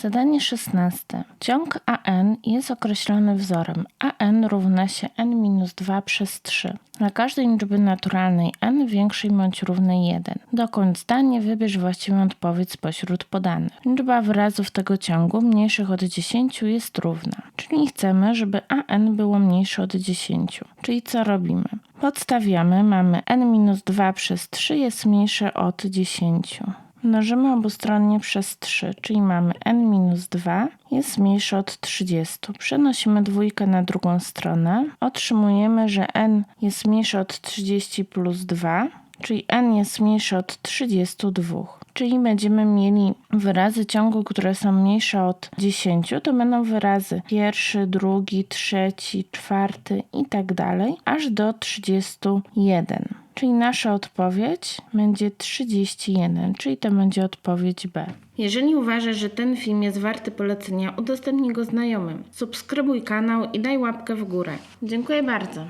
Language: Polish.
Zadanie 16. Ciąg AN jest określony wzorem AN równa się n minus 2 przez 3. Dla każdej liczby naturalnej n większej bądź równej 1. Dokończ zdanie, wybierz właściwą odpowiedź spośród podanych. Liczba wyrazów tego ciągu mniejszych od 10 jest równa. Czyli chcemy, żeby AN było mniejsze od 10. Czyli co robimy? Podstawiamy, mamy n minus 2 przez 3 jest mniejsze od 10. Mnożymy obustronnie przez 3, czyli mamy n minus 2 jest mniejsze od 30. Przenosimy dwójkę na drugą stronę. Otrzymujemy, że n jest mniejsze od 30 plus 2, czyli n jest mniejsze od 32. Czyli będziemy mieli wyrazy ciągu, które są mniejsze od 10, to będą wyrazy pierwszy, drugi, trzeci, czwarty i tak dalej, aż do 31. Czyli nasza odpowiedź będzie 31, czyli to będzie odpowiedź B. Jeżeli uważasz, że ten film jest warty polecenia, udostępnij go znajomym. Subskrybuj kanał i daj łapkę w górę. Dziękuję bardzo.